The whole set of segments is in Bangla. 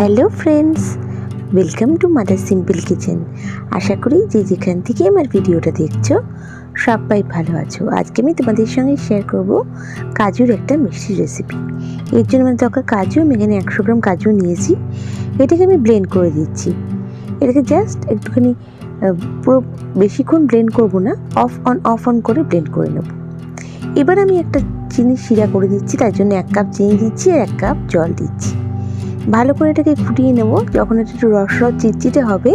Hello friends welcome to mother simple kitchen আশা করি যে যেখান থেকে আমার ভিডিওটা দেখছ, সবাই ভালো আছো। আজকে আমি তোমাদের সঙ্গে শেয়ার করব কাজুর একটা মিষ্টি রেসিপি এর জন্য আমার দরকার কাজু, আমি এখানে একশো গ্রাম কাজু নিয়েছি। এটাকে আমি ব্লেন্ড করে দিচ্ছি। এটাকে জাস্ট একটুখানি পুরো বেশিক্ষণ ব্লেন্ড করব না অফ অন অফ অন করে ব্লেন্ড করে নেব। এবার আমি একটা চিনি শিরা করে দিচ্ছি, তার জন্য এক কাপ চিনি দিচ্ছি আর এক কাপ জল দিচ্ছি। ভালো করে এটাকে ফুটিয়ে নেব। যখন এটা একটু রস রস চিটচিটে হবে,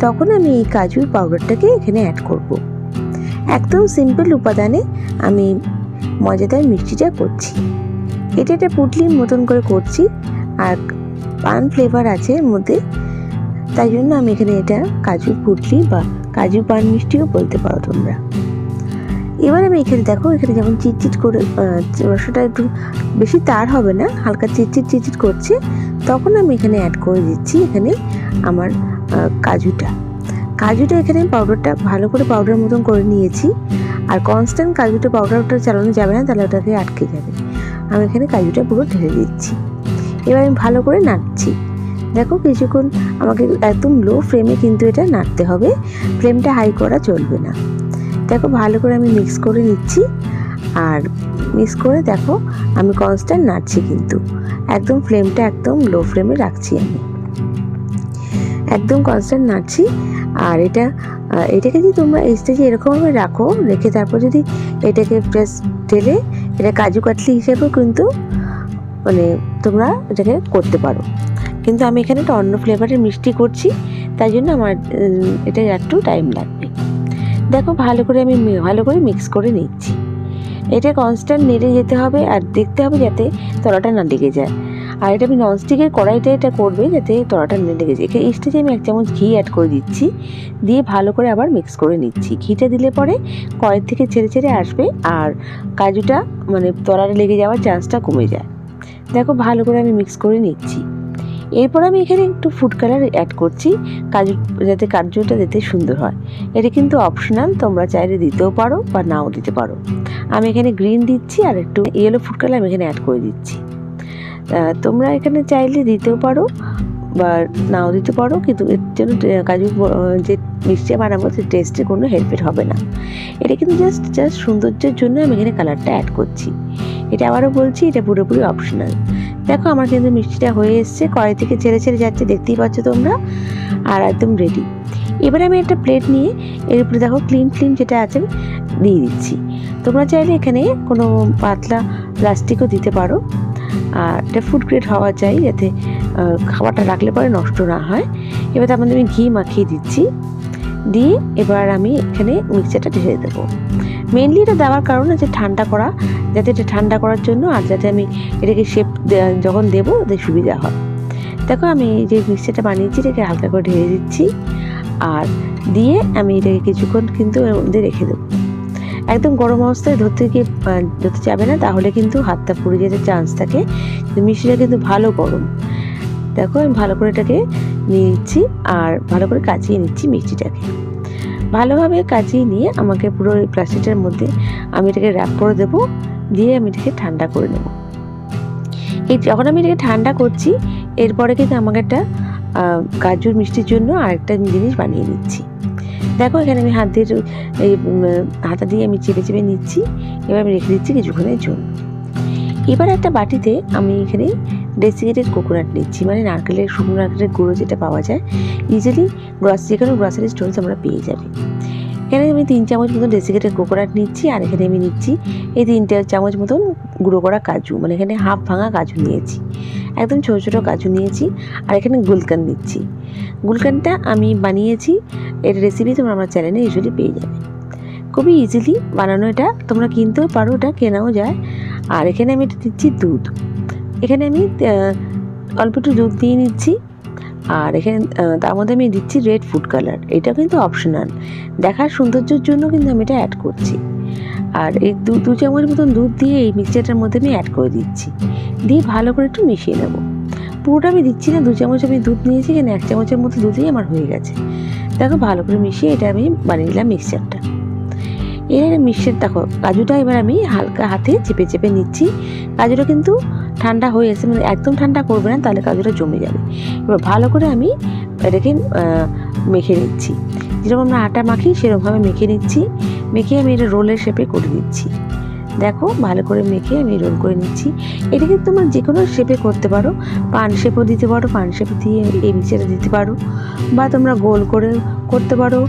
তখন আমি এই কাজুর পাউডারটাকে এখানে অ্যাড করব। একদম সিম্পল উপাদানে আমি মজাদার মিষ্টিটা করছি। এটা একটা পুটলির মতন করে করছি আর পান ফ্লেভার আছে এর মধ্যে। তাই জন্য আমি এখানে এটা কাজু পুটলি বা কাজু পান মিষ্টিও বলতে পারো তোমরা। এবার আমি এখানে দেখো, এখানে যেমন চিটচিট করে রসটা একটু বেশি তার হবে না, হালকা চিটচিট চিটচিট করছে, তখন আমি এখানে অ্যাড করে দিচ্ছি এখানে আমার কাজুটা। কাজুটা এখানে পাউডারটা ভালো করে পাউডার মতন করে নিয়েছি। আর কনস্ট্যান্ট কাজুটা পাউডারটা চালানো যাবে না, তাহলে ওটাকে আটকে যাবে। আমি এখানে কাজুটা পুরো ঢেলে দিচ্ছি। এবার আমি ভালো করে নাড়ছি। দেখো কিছুক্ষণ আমাকে একদম লো ফ্লেমে কিন্তু এটা নাড়তে হবে। ফ্লেমটা হাই করা চলবে না। দেখো ভালো করে আমি মিক্স করে নিচ্ছি। আর মিক্স করে দেখো আমি কনস্ট্যান্ট নাড়ছি কিন্তু। একদম ফ্লেমটা একদম লো ফ্লেমে রাখছি আমি। একদম কনস্ট্যান্ট নাড়ছি। আর এটা এটাকে যদি তোমরা এই স্টেজে এরকমভাবে রাখো, রেখে তারপর যদি এটাকে প্রেস ঢেলে, এটা কাজু কাটলি হিসেবেও কিন্তু মানে তোমরা এটাকে করতে পারো। কিন্তু আমি এখানে একটা অন্য ফ্লেভারের মিষ্টি করছি, তাই জন্য আমার এটা একটু টাইম লাগবে। দেখো, ভালো করে আমি ভালো করে মিক্স করে নিচ্ছি। এটা কনস্ট্যান্ট নেড়ে যেতে হবে আর দেখতে হবে যাতে তলাটা না লেগে যায়। আর এটা আমি ননস্টিকের কড়াইতে এটা করবে যাতে তলাটা না লেগে যায়। এই স্টেজে আমি এক চামচ ঘি অ্যাড করে দিচ্ছি। দিয়ে ভালো করে আবার মিক্স করে নিচ্ছি। ঘিটা দিলে পরে কড়াই থেকে ছেড়ে ছেড়ে আসবে আর কাজুটা মানে তলাটা লেগে যাওয়ার চান্সটা কমে যায়। দেখো, ভালো করে আমি মিক্স করে নিচ্ছি। এরপর আমি এখানে একটু ফুড কালার অ্যাড করছি। কাজু, যাতে কাজুটা দিতে সুন্দর হয়। এটা কিন্তু অপশনাল তোমরা চাইলে দিতেও পারো বা নাও দিতে পারো। আমি এখানে গ্রিন দিচ্ছি আর একটু ইয়েলো ফুড কালার আমি এখানে অ্যাড করে দিচ্ছি। তোমরা এখানে চাইলে দিতেও পারো। বা নাও দিতে পারো, কিন্তু এর জন্য কাজু যে মিষ্টি বানাবো সে টেস্টে কোনো হেল্পের হবে না। এটা কিন্তু জাস্ট জাস্ট সৌন্দর্যের জন্য আমি এখানে কালারটা অ্যাড করছি। এটা আবারও বলছি, এটা পুরোপুরি অপশনাল দেখো, আমার কিন্তু মিষ্টিটা হয়ে এসছে, কড়াই থেকে ছেড়ে ছেড়ে যাচ্ছে, দেখতেই পাচ্ছ তোমরা, আর একদম রেডি এবারে আমি একটা প্লেট নিয়ে, এর উপরে দেখো ক্লিন ক্লিন যেটা আছে আমি দিয়ে দিচ্ছি। তোমরা চাইলে এখানে কোনো পাতলা প্লাস্টিকও দিতে পারো। আর এটা ফুড গ্রেড হওয়া চাই যাতে খাবারটা রাখলে পরে নষ্ট না হয়। এবার তার মধ্যে আমি ঘি মাখিয়ে দিচ্ছি। দিয়ে এবার আমি এখানে মিক্সচারটা ঢেলে দেবো। মেনলি এটা দেওয়ার কারণ আছে ঠান্ডা করা, যাতে এটা ঠান্ডা করার জন্য আর যাতে আমি এটাকে শেপ যখন দেবো ওদের সুবিধা হয়। দেখো আমি যে মিক্সচারটা বানিয়েছি, এটাকে হালকা করে ঢেলে দিচ্ছি। আর দিয়ে আমি এটাকে কিছুক্ষণ কিন্তু এর মধ্যে রেখে দেবো। একদম গরম অবস্থায় ধরতে গিয়ে ধরতে যাবে না, তাহলে কিন্তু হাতটা পুড়ে যেতে চান্স থাকে। মিষ্টিটা কিন্তু ভালো গরম। দেখো, আমি ভালো করে এটাকে নিয়ে নিচ্ছি আর ভালো করে কাচিয়ে নিচ্ছি মিষ্টিটাকে। ভালোভাবে কাচিয়ে নিয়ে আমাকে পুরো এই প্লাস্টিকটার মধ্যে আমি এটাকে র্যাপ করে দেবো, দিয়ে আমি এটাকে ঠান্ডা করে নেব। এই যখন আমি এটাকে ঠান্ডা করছি, এরপরে কিন্তু আমাকে একটা কাজুর মিষ্টির জন্য আরেকটা জিনিস বানিয়ে নিচ্ছি। দেখো, এখানে আমি হাত দিয়ে এই হাতা দিয়ে আমি চেপে চেপে নিচ্ছি, এবার আমি রেখে দিচ্ছি কিছুক্ষণের জন্য। এবার একটা বাটিতে আমি এখানে ডেসিকেটেড কোকোনাট নিচ্ছি মানে নারকেলের, শুকনো নারকেলের গুঁড়ো যেটা পাওয়া যায়। ইজিলি গ্রস যে কোনো গ্রসারি স্টোরে তোমরা পেয়ে যাবে। এখানে আমি তিন চামচ মতন ডেসিকেটেড কোকোনাট নিচ্ছি, আর এখানে আমি নিচ্ছি এই তিনটে চামচ মতন গুঁড়ো করা কাজু মানে এখানে হাফ ভাঙা কাজু নিয়েছি। একদম ছোটো ছোটো কাজু নিয়েছি, আর এখানে গুলকান নিচ্ছি। গুলকানটা আমি বানিয়েছি, এর রেসিপি তোমরা আমার চ্যানেলে ইউজুয়ালি পেয়ে যাবে। খুবই ইজিলি বানানো এটা, তোমরা কিনতেও পারো, এটা কেনাও যায়। আর এখানে আমি এটা দিচ্ছি দুধ। এখানে আমি অল্প একটু দুধ দিয়ে নিচ্ছি। আর এখানে তার মধ্যে আমি দিচ্ছি রেড ফুড কালার এটা কিন্তু অপশনাল দেখার সৌন্দর্যের জন্য কিন্তু আমি এটা অ্যাড করছি। আর এই দু দু চামচ মতন দুধ দিয়ে এই মিক্সচারটার মধ্যে আমি অ্যাড করে দিচ্ছি। দিয়ে ভালো করে একটু মিশিয়ে নেব। পুরোটা আমি দিচ্ছি না, দু চামচ আমি দুধ নিয়েছি, এখানে এক চামচের মতো দুধই আমার হয়ে গেছে। দেখো ভালো করে মিশিয়ে এটা আমি বানিয়ে নিলাম মিক্সচারটা এর মিক্সচার দেখো, কাজুটা এবার আমি হালকা হাতে চেপে চেপে নিচ্ছি। কাজুটা কিন্তু ঠান্ডা হয়ে এসে মানে একদম ঠান্ডা করবে না, তাহলে কাজুটা জমে যাবে। এবার ভালো করে আমি এটাকে মেখে নিচ্ছি। যেরকম আমরা আটা মাখি, সেরকমভাবে মেখে নিচ্ছি। মেখে আমি এটা রোলের শেপে করে দিচ্ছি। দেখো, ভালো করে মেখে আমি রোল করে নিচ্ছি। এটাকে তোমরা যে কোনো শেপে করতে পারো। পান শেপও দিতে পারো, পান শেপ দিয়ে এই মিক্সচারে দিতে পারো। বা তোমরা গোল করে করতে পারো।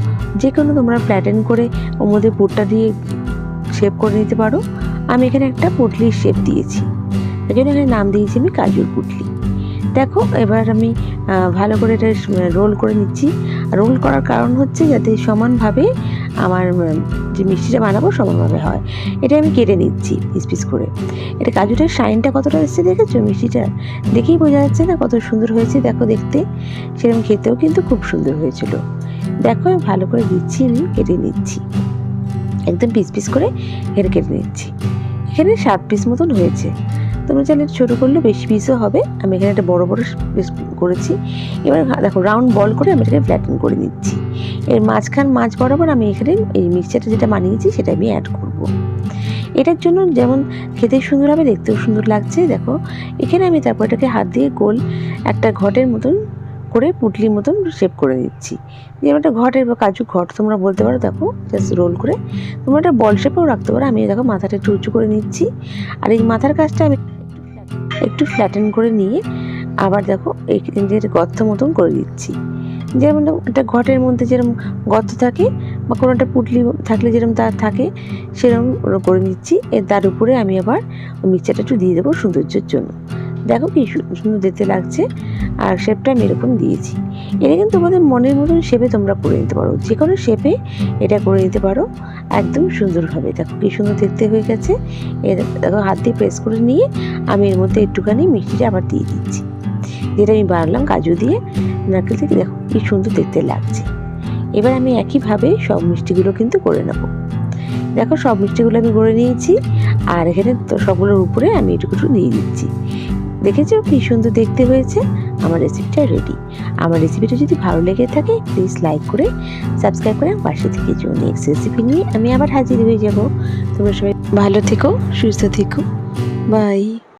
যে কোনো তোমরা ফ্ল্যাটেন করে ওর মধ্যে পুরটা দিয়ে শেপ করে নিতে পারো। আমি এখানে একটা পুটলির শেপ দিয়েছি। এই জন্য এখানে নাম দিয়েছি আমি কাজুর পুটলি। দেখো, এবার আমি ভালো করে এটা রোল করে নিচ্ছি। রোল করার কারণ হচ্ছে যাতে সমানভাবে আমার যে মিষ্টিটা বানাবো সমানভাবে হয়। এটা আমি কেটে নিচ্ছি পিস পিস করে। এটা কাজুটার শাইনটা কতটা এসছে দেখেছ? মিষ্টিটা দেখেই বোঝা যাচ্ছে না কত সুন্দর হয়েছে। দেখো দেখতে, সেরকম খেতেও কিন্তু খুব সুন্দর হয়েছিল। দেখো, আমি ভালো করে দিচ্ছি, আমি কেটে নিচ্ছি। একদম পিস পিস করে এটা কেটে নিচ্ছি। এখানে সাত পিস মতন হয়েছে। তোমরা চাইলে ছোটো করলে বেশি পিসও হবে। আমি এখানে একটা বড় বড় পিস করেছি। এবার দেখো রাউন্ড বল করে আমি এটাকে ফ্ল্যাটেন করে নিচ্ছি। এর মাঝখান মাছ বরাবর আমি এখানে এই মিক্সচারটা যেটা বানিয়েছি, সেটা আমি অ্যাড করব। এটার জন্য যেমন খেতে সুন্দর হবে, দেখতেও সুন্দর লাগছে, দেখো। এখানে আমি তারপর এটাকে হাত দিয়ে গোল একটা ঘটের মতন করে পুটলির মতন শেপ করে দিচ্ছি যেমন একটা ঘটের বা কাজু ঘট, তোমরা বলতে পারো, দেখো জাস্ট রোল করে। তোমরা একটা বল শেপেও রাখতে পারো। আমি, দেখো, মাথাটা একটু উঁচু করে নিচ্ছি। আর এই মাথার কাজটা আমি একটু ফ্ল্যাটেন করে নিয়ে আবার দেখো যে গর্ত মতন করে দিচ্ছি। যেমন একটা ঘটের মধ্যে যেরকম গর্ত থাকে বা কোনো একটা পুটলি থাকলে যেরকম তার থাকে সেরকম করে নিচ্ছি। এর তার উপরে আমি আবার ওই মিক্সচারটা একটু দিয়ে দেবো সৌন্দর্যের জন্য। দেখো কি সুন্দর দেখতে লাগছে। আর শেপটা আমি এরকম দিয়েছি। এটা কিন্তু তোমাদের মনের মতন শেপে তোমরা করে নিতে পারো। যে কোনো শেপে এটা করে নিতে পারো। একদম সুন্দরভাবে। দেখো কি সুন্দর দেখতে হয়ে গেছে। দেখো হাত দিয়ে প্রেস করে নিয়ে আমি এর মধ্যে একটুখানি মিষ্টিটা আবার দিয়ে দিচ্ছি। যেটা আমি বানালাম কাজু দিয়ে। নারকেল থেকে দেখো কি সুন্দর দেখতে লাগছে। এবার আমি একইভাবে সব মিষ্টিগুলো কিন্তু করে নেব। দেখো সব মিষ্টিগুলো আমি করে নিয়েছি। আর এখানে তো সবগুলোর উপরে আমি একটু দিয়ে দিচ্ছি। দেখেছ কি সুন্দর দেখতে হয়েছে? আমার রেসিপিটা রেডি আমার রেসিপিটা যদি ভালো লেগে থাকে প্লিজ লাইক করে সাবস্ক্রাইব করে আমার পাশে থেকে যেও নেক্সট রেসিপি নিয়ে আমি আবার হাজির হয়ে যাব। তোমরা সবাই ভালো থেকো, সুস্থ থেকো। বাই